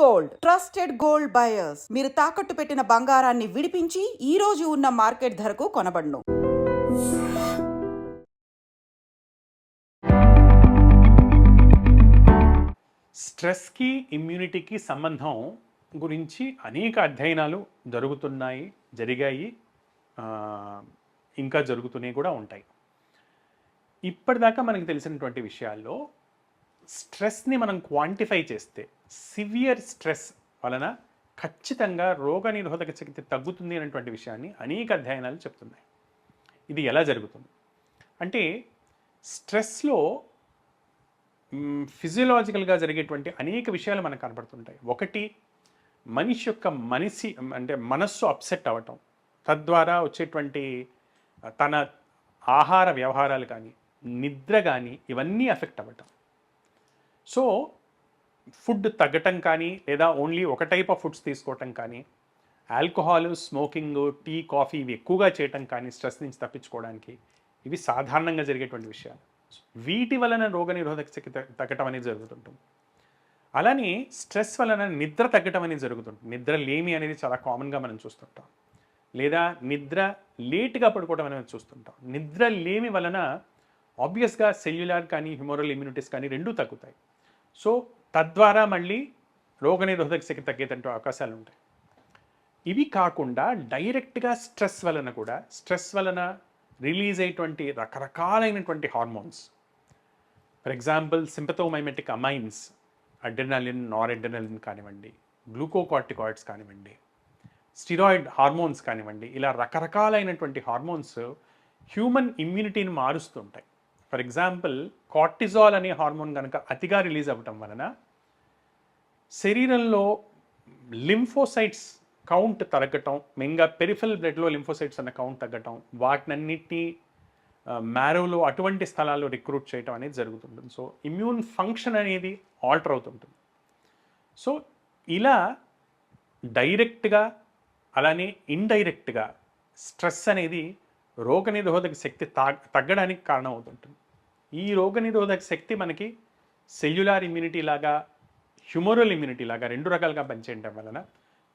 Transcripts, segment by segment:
Gold. Trusted gold buyers. మీరు తాకట్టు పెట్టిన బంగారాన్ని విడిపించి ఈ రోజు ఉన్న మార్కెట్ ధరకు కొనబడును. స్ట్రెస్కి ఇమ్యూనిటీకి సంబంధం గురించి అనేక అధ్యయనాలు జరుగుతున్నాయి జరిగాయి ఇంకా జరుగుతూనే కూడా ఉంటాయి. ఇప్పటిదాకా మనకు తెలిసినటువంటి విషయాల్లో స్ట్రెస్ని మనం క్వాంటిఫై చేస్తే సివియర్ స్ట్రెస్ వలన ఖచ్చితంగా రోగనిరోధక శక్తి తగ్గుతుంది అనేటువంటి విషయాన్ని అనేక అధ్యయనాలు చెప్తున్నాయి. ఇది ఎలా జరుగుతుంది? అంటే స్ట్రెస్లో ఫిజియలాజికల్గా జరిగేటువంటి అనేక విషయాలు మనకు కనబడుతుంటాయి ఒకటి మనిషి యొక్క మనిషి అంటే మనస్సు అప్సెట్ అవ్వటం. తద్వారా వచ్చేటువంటి తన ఆహార వ్యవహారాలు కానీ నిద్ర కానీ ఇవన్నీ ఎఫెక్ట్ అవ్వటం. సో ఫుడ్ తగ్గటం కానీ లేదా ఓన్లీ ఒక టైప్ ఆఫ్ ఫుడ్స్ తీసుకోవటం కానీ ఆల్కహాల్ స్మోకింగ్ టీ కాఫీ ఇవి ఎక్కువగా చేయటం కానీ స్ట్రెస్ నుంచి తప్పించుకోవడానికి ఇవి సాధారణంగా జరిగేటువంటి విషయాలు. వీటి వలన రోగనిరోధక శక్తి తగ్గటం అనేది జరుగుతుంటుంది. అలానే స్ట్రెస్ వలన నిద్ర తగ్గటం అనేది జరుగుతుంటుంది. నిద్ర లేమి అనేది చాలా కామన్గా మనం చూస్తుంటాం. లేదా నిద్ర లేట్గా పడుకోవడం అనేది చూస్తుంటాం. నిద్ర లేమి వలన ఆబ్వియస్గా సెల్యులార్ కానీ హ్యూమరల్ ఇమ్యూనిటీస్ కానీ రెండూ తగ్గుతాయి. సో తద్వారా మళ్ళీ రోగనిరోధక శక్తి తగ్గేటట్టు అవకాశాలు ఉంటాయి ఇవి కాకుండా డైరెక్ట్గా స్ట్రెస్ వలన కూడా స్ట్రెస్ వలన రిలీజ్ అయ్యేటువంటి రకరకాలైనటువంటి hormones. For example sympathomimetic amines adrenaline noradrenaline కానివ్వండి గ్లూకోకార్టికాయిడ్స్ కానివ్వండి స్టిరాయిడ్ హార్మోన్స్ కానివ్వండి ఇలా రకరకాలైనటువంటి హార్మోన్స్ హ్యూమన్ ఇమ్యూనిటీని మారుస్తుంటాయి ఫర్ ఎగ్జాంపుల్ కార్టిజాల్ అనే హార్మోన్ కనుక అతిగా రిలీజ్ అవ్వటం వలన శరీరంలో లింఫోసైట్స్ కౌంట్ తగ్గటం మెయిన్గా పెరిఫల్ బ్లడ్లో లింఫోసైట్స్ అన్న కౌంట్ తగ్గటం వాటినన్నిటినీ మ్యారోలో అటువంటి స్థలాల్లో రిక్రూట్ చేయటం అనేది జరుగుతుంటుంది. సో ఇమ్యూన్ ఫంక్షన్ అనేది ఆల్టర్ అవుతుంటుంది. సో ఇలా డైరెక్ట్గా అలానే ఇండైరెక్ట్గా స్ట్రెస్ అనేది రోగనిరోధక శక్తి తగ్గడానికి కారణం అవుతుంటుంది ఈ రోగనిరోధక శక్తి మనకి సెల్యులార్ ఇమ్యూనిటీ లాగా హ్యూమరల్ ఇమ్యూనిటీ లాగా రెండు రకాలుగా పనిచేయడం వలన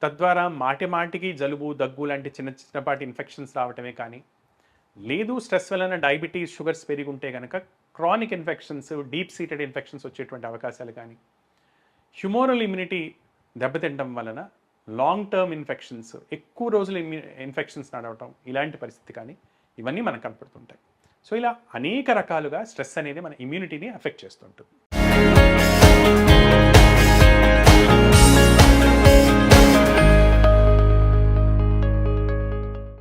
తద్వారా మాటి మాటికి జలుబు దగ్గు లాంటి చిన్న చిన్నపాటి ఇన్ఫెక్షన్స్ రావటమే కానీ లేదు స్ట్రెస్ వలన డయాబెటీస్ షుగర్స్ పెరిగి ఉంటే కనుక chronic infections deep seated infections వచ్చేటువంటి అవకాశాలు కానీ హ్యూమోరల్ ఇమ్యూనిటీ దెబ్బతింటం వలన లాంగ్ టర్మ్ ఇన్ఫెక్షన్స్ ఎక్కువ రోజులు ఇన్ఫెక్షన్స్ నడవటం ఇలాంటి పరిస్థితి కానీ ఇవన్నీ మనకు కనపడుతుంటాయి. సో ఇలా అనేక రకాలుగా స్ట్రెస్ అనేది మన ఇమ్యూనిటీని అఫెక్ట్ చేస్తుంటుంది.